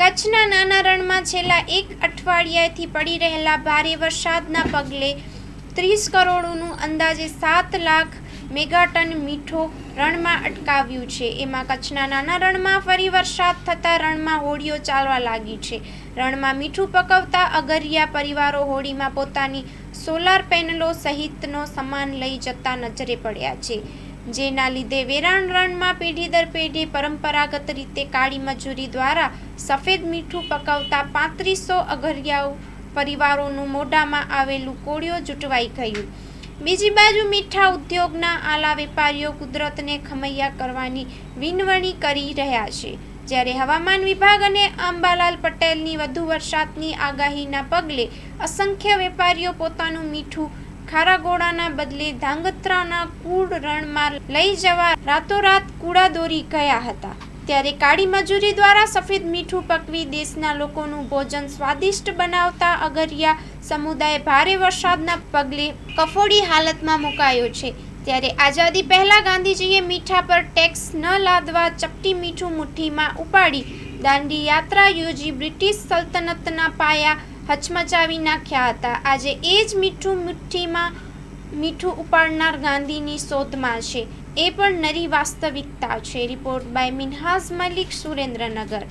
કચ્છના નાના રણમાં છેલ્લા એક અઠવાડિયાથી પડી રહેલા ભારે વરસાદના પગલે ત્રીસ કરોડનું અંદાજે સાત લાખ મેગાટન મીઠો રણમાં અટકાવ્યું છે. એમાં કચ્છના નાના રણમાં ફરી વરસાદ થતાં રણમાં હોડીઓ ચાલવા લાગી છે. રણમાં મીઠું પકવતા અગરિયા પરિવારો હોડીમાં પોતાની સોલાર પેનલો સહિતનો સામાન લઈ જતા નજરે પડ્યા છે. જેના લીધે વેરાણ રણમાં પેઢી દર પેઢી પરંપરાગત રીતે કાળી મજૂરી દ્વારા સફેદ મીઠું પકવતા પાંત્રીસો અગરિયાઓ પરિવારોનું મોઢામાં આવેલું કોળિયો જૂટવાઈ ગયું. બીજી બાજુ મીઠા ઉદ્યોગના આલા વેપારીઓ કુદરતને ખમૈયા કરવાની વિનવણી કરી રહ્યા છે. જ્યારે હવામાન વિભાગ અને અંબાલાલ પટેલની વધુ વરસાદની આગાહીના પગલે અસંખ્ય વેપારીઓ પોતાનું મીઠું ખારાગોળાના બદલે ધાંગધ્રાના કુળ રણમાં લઈ જવા રાતોરાત કુડાદોરી ગયા હતા. ત્યારે કાળી મજૂરી દ્વારા સફેદ મીઠું પકવી દેશના લોકોનું ભોજન સ્વાદિષ્ટ બનાવતા અગરિયા સમુદાય ભારે વરસાદના પગલે કફોડી હાલતમાં મુકાયો છે. ત્યારે આઝાદી પહેલા ગાંધીજીએ મીઠા પર ટેક્સ ન લાદવા ચપટી મીઠું મુઠ્ઠીમાં ઉપાડી દાંડી યાત્રા યોજી બ્રિટિશ સલ્તનતના પાયા હચમચાવી નાખ્યા હતા. આજે એ જ મીઠું મુઠ્ઠીમાં મીઠું ઉપાડનાર ગાંધીની શોધમાં છે. એ પણ નરી વાસ્તવિકતા છે. Report by Minhaz Malik Surendranagar.